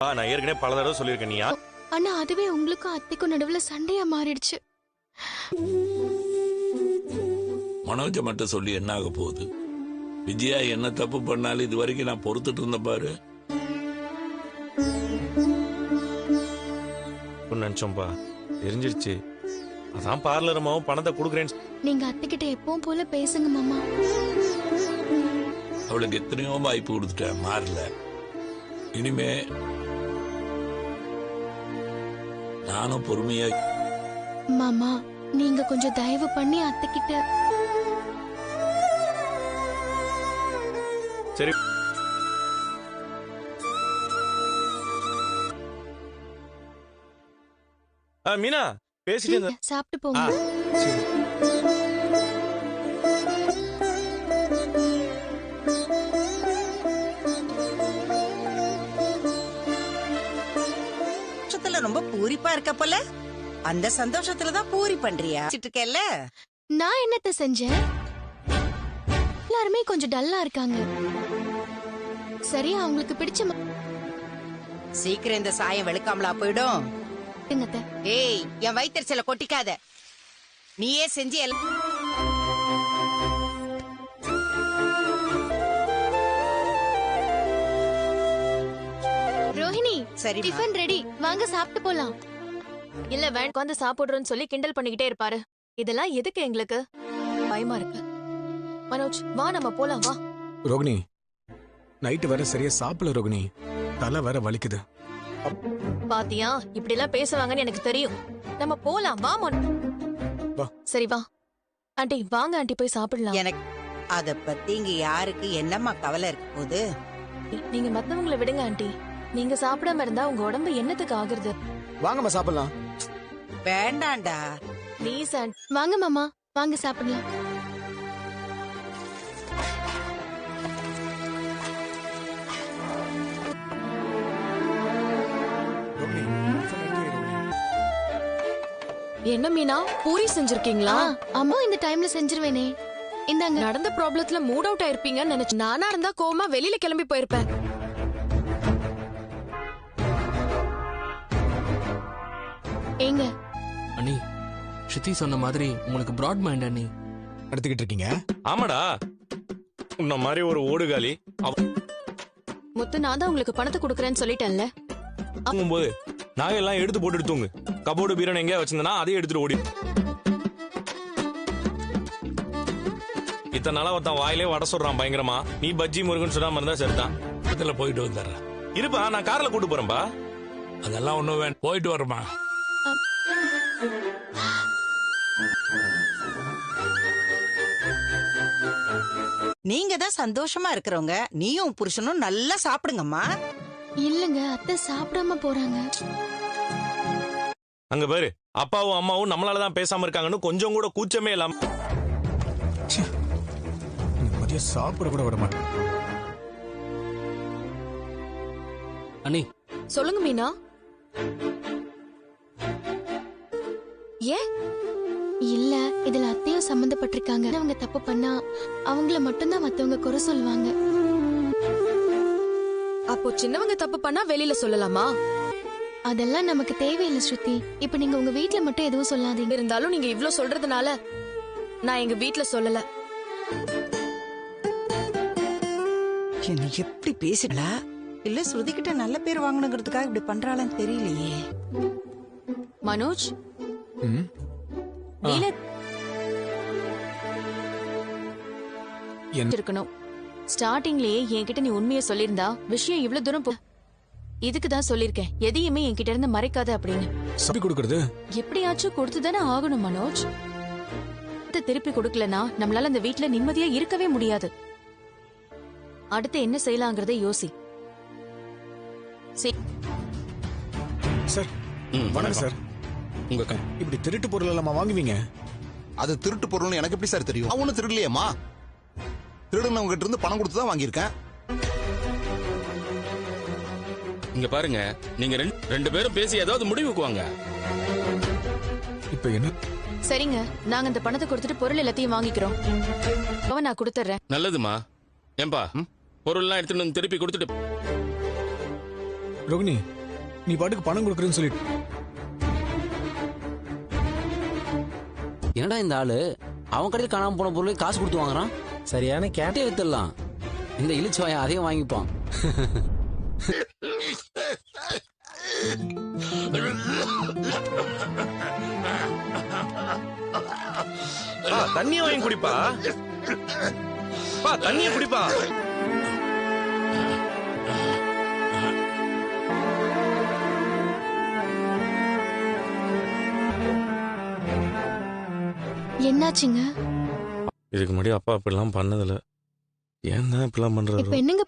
ஆ, நான் ஏற்கனவே பல தடவை சொல்லியிருக்கேன் நீயா? ஆனா அதுவே உங்களுக்கும் அத்தைக்கும் நடுவுல சண்டையா மாறிடுச்சு. மனோஜ மட்டும் சொல்லி என்ன ஆக போகுது? விஜயா என்ன தப்பு பண்ணாலும் இது வரைக்கும் நான் பொறுத்துட்டு இருந்தேன் பாரு. நினைச்சோம்பா தெரிஞ்சிருச்சு. அதான் பார்லர் அம்மாவும் பணத்தை கொடுக்குறேன்னு நீங்க அத்தைக்கிட்ட எப்பவும் போல பேசுங்க மாமா. அவளுக்கு எத்தனையோ வாய்ப்பு கொடுத்துட்டேன் மாறல. இனிமே நானும் பொறுமையா மாமா நீங்க கொஞ்சம் தயவு பண்ணி அத்தைக்கிட்ட சரி. மீனா பேசிட்டு சாப்பிட்டு போங்க. ரொம்ப பூரிப்பா இருக்க போல? அந்த சந்தோஷத்துல தான் பூரி பண்றியா? இருக்கேல்ல நான் என்னத்த செஞ்சேன்? எல்லாருமே கொஞ்சம் டல்லா இருக்காங்க. சரி அவங்களுக்கு பிடிச்ச சீக்கிரம் இந்த சாயம் வெளுக்காமலா போயிடும். அத்தை. ஏய் என் வயிற்றுச்சல கொட்டிக்காத. நீயே செஞ்சு எல்லாம் சரிம்மா. Tiffin ready. வாங்க சாப்பிட்டு போலாம். இல்ல வேன் உட்காந்து சாப்பிடுறோம்னு சொல்லி கிண்டல் பண்ணிக்கிட்டே இருப்பாரு. இதெல்லாம் எதுக்கு எங்களுக்கு? பயமா இருக்கு. மனோஜ் வா நம்ம போலாம் வா. ரோகிணி நைட்டு வேற சரியா சாப்பிடல ரோகிணி. தலை வேற வலிக்குது. பாத்தியா இப்படி எல்லாம் பேசுவாங்கன்னு எனக்கு தெரியும். நம்ம போலாம் வா மனோ. வா. சரி வா. ஆண்டி வாங்க ஆண்டி போய் சாப்பிடலாம். எனக்கு அத பத்தி இங்க யாருக்கு என்னம்மா கவலை இருக்க போகுது நீங்க மத்தவங்கள விடுங்க ஆண்டி. நீங்க சாப்பிடாம இருந்தா உங்க உடம்பு என்னத்துக்கு ஆகுறது? வாங்கம்மா சாப்பிடலாம். வேண்டாண்டா. ப்ளீஸ் ஆண்டி வாங்க மாமா. வாங்க சாப்பிடலாம். என்ன மீனா? பூரி செஞ்சிருக்கீங்களா? அம்மா இந்த டைம்ல செஞ்சிருவேனே. இந்தாங்க. நடந்த ப்ராப்ளத்துல மூட் அவுட் ஆயிருப்பீங்கன்னு நினைச்சு நானா இருந்தா கோமா வெளியில கிளம்பி போயிருப்பேன். ஏங்க. அண்ணி ஸ்ருதி சொன்ன மாதிரி உங்களுக்கு பிராட் மைண்ட் அண்ணி. எடுத்துக்கிட்டு இருக்கீங்க? ஆமாடா. உன்ன மாதிரி ஒரு ஓடுகாலி முத்து நான் தான் உங்களுக்கு பணத்தை கொடுக்கறேன்னு சொல்லிட்டேன்ல. போது நகையெல்லாம் எடுத்து போட்டுட்டு தூங்கு. கபோர்டு பீரன் எங்கேயா வச்சிருந்தனா அதையும் எடுத்துட்டு ஓடி. இத்தனை நாளா ஒருத்தன் வாயிலே வட சொல்றான் பயங்கரமா. நீ பஜ்ஜி முருகன் சொல்லாம இருந்தா சரிதான். பக்கத்துல போயிட்டு வந்துடுறேன். இருப்பா நான் கார்ல கூட்டு போறேன்பா. அதெல்லாம் ஒண்ணும் வேணும் போயிட்டு வரமா நீங்க தான் சந்தோஷமா இருக்கிறவங்க. நீயும் புருஷனும் நல்லா சாப்பிடுங்கம்மா. இல்லங்க அத்தை சாப்பிடாம போறாங்க. அங்க பாரு அப்பாவும் அம்மாவும் நம்மளாலதான் பேசாம இருக்காங்கன்னு கொஞ்சம் கூட கூச்சமே இல்லாம மதியம் சாப்பிட கூட விட மாட்டேன். அண்ணி. சொல்லுங்க மீனா. ஏன் இல்ல இதுல அத்தையும் சம்பந்தப்பட்டிருக்காங்க. அவங்க தப்பு பண்ணா அவங்கள மட்டும்தான் மத்தவங்க குறை சொல்லுவாங்க. அப்போ சின்னவங்க தப்பு பண்ணா வெளியில சொல்லலாமா? அதெல்லாம் நமக்கு தேவையில்லை ஸ்ருதி. இப்ப நீங்க உங்க வீட்ல மட்டும் எதுவும் சொல்லாதீங்க. இருந்தாலும் நீங்க இவ்ளோ சொல்றதுனால நான் எங்க வீட்ல சொல்லல. என்ன எப்படி பேசிடலா இல்ல ஸ்ருதி கிட்ட நல்ல பேர் வாங்கணுங்கிறதுக்காக இப்படி பண்றாளான்னு தெரியலையே. மனோஜ் ம் நீல என்ன இருக்கணும். ஸ்டார்டிங்லயே என்கிட்ட நீ உண்மையை சொல்லியிருந்தா விஷயம் இவ்ளோ தூரம் போ இதுக்கு தான் சொல்லிருக்கேன் எதையுமே என்கிட்ட இருந்து மறைக்காத அப்படின்னு. சப்பி கொடுக்கறது? எப்படியாச்சும் கொடுத்துதானே ஆகணும் மனோஜ். இதை திருப்பி கொடுக்கலனா நம்மளால அந்த வீட்ல நிம்மதியா இருக்கவே முடியாது. அடுத்து என்ன செய்யலாங்கிறதை யோசி. சரி. சார் ம், வணக்கம். சார். உங்க இப்படி திருட்டு பொருள் எல்லாமா வாங்குவீங்க? அது திருட்டு பொருள்னு எனக்கு எப்படி சார் தெரியும்? அவனும் திருடலையேம்மா? திருடுனவங்க கிட்ட இருந்து பணம் கொடுத்து தான் வாங்கியிருக்கேன். இங்க பாருங்க. நீங்க ரெண்டு ரெண்டு பேரும் பேசி ஏதாவது முடிவுக்கு வாங்க. இப்ப என்ன? சரிங்க. நாங்க இந்த பணத்தை கொடுத்துட்டு பொருள் எல்லாத்தையும் வாங்கிக்கிறோம். அவன் நான் கொடுத்துறேன் நல்லதுமா? ஏன்பா? பொருள்லாம் எடுத்துட்டு வந்து திருப்பி கொடுத்துட்டு ரோகிணி நீ பாட்டுக்கு பணம் கொடுக்குறேன்னு சொல்லிட்டு என்னடா இந்த ஆளு? அவன் கடையில் காணாம போன பொருளை காசு கொடுத்து வாங்குறான்? சரியான கேட்ட வித்துடலாம். இந்த இழிச்சு வாயன் அதையும் வாங்கிப்பான். தண்ணிய வாங்கி குடிப்பா. பா தண்ணிய குடிப்பா. என்னாச்சுங்க? இதுக்கு முன்னாடி அப்பா இப்படிலாம் பண்ணதில்ல. ஏன் தான் இப்படிலாம் இப்ப பண்றாரு என்னங்க